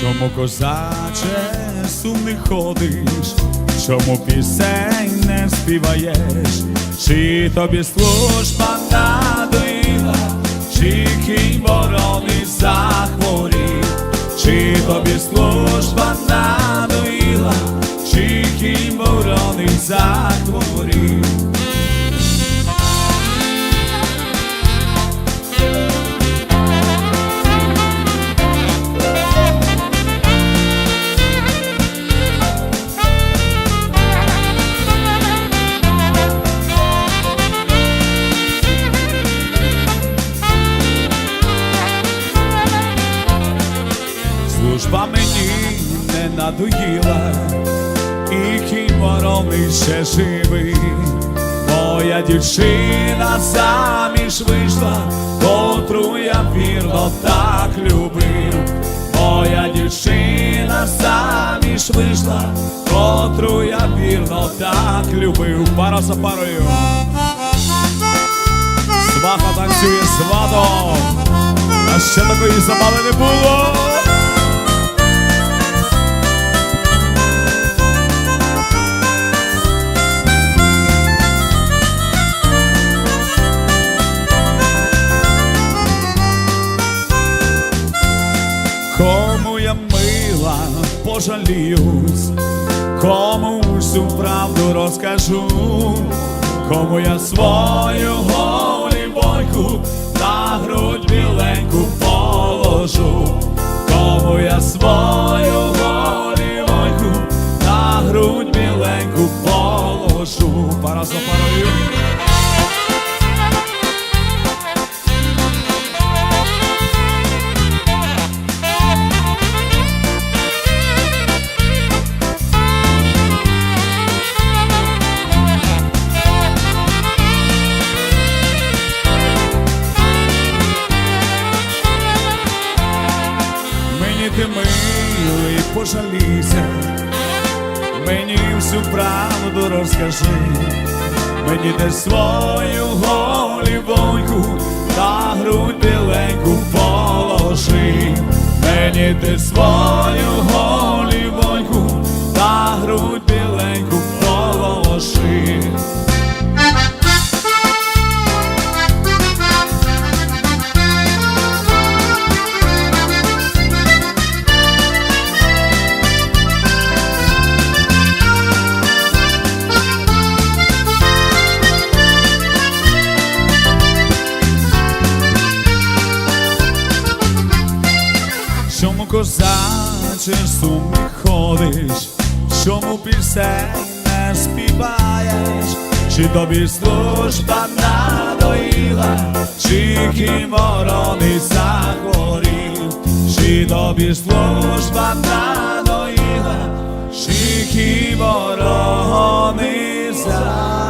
Чому козаче сумний ходиш, чому пісень не співаєш, чи тобі служба надоїла, чи кінь вороний захворів, чи тобі служба надоїла, чи кінь вороний захворів. Служба мені не надоїла, і кінь вороний ще живий. Моя дівчина заміж вийшла, котру я вірно так любив. Моя дівчина заміж вийшла, котру я вірно так любив. Пара за парою. Сваха танцює сватом, а ще такої забави не було. Пожаліюсь, кому всю правду розкажу, кому я свою голівоньку на грудь біленьку положу, кому я свою голівоньку на грудь біленьку положу. Пара за парою. Ти милий, пожалійся, мені всю правду розкажи, мені де свою голівоньку Чому козаче сумний ходиш, чому пісень не співаєш, чи тобі служба надоїла, чи кінь вороний захворів, чи тобі служба надоїла, чи кінь вороний захворів.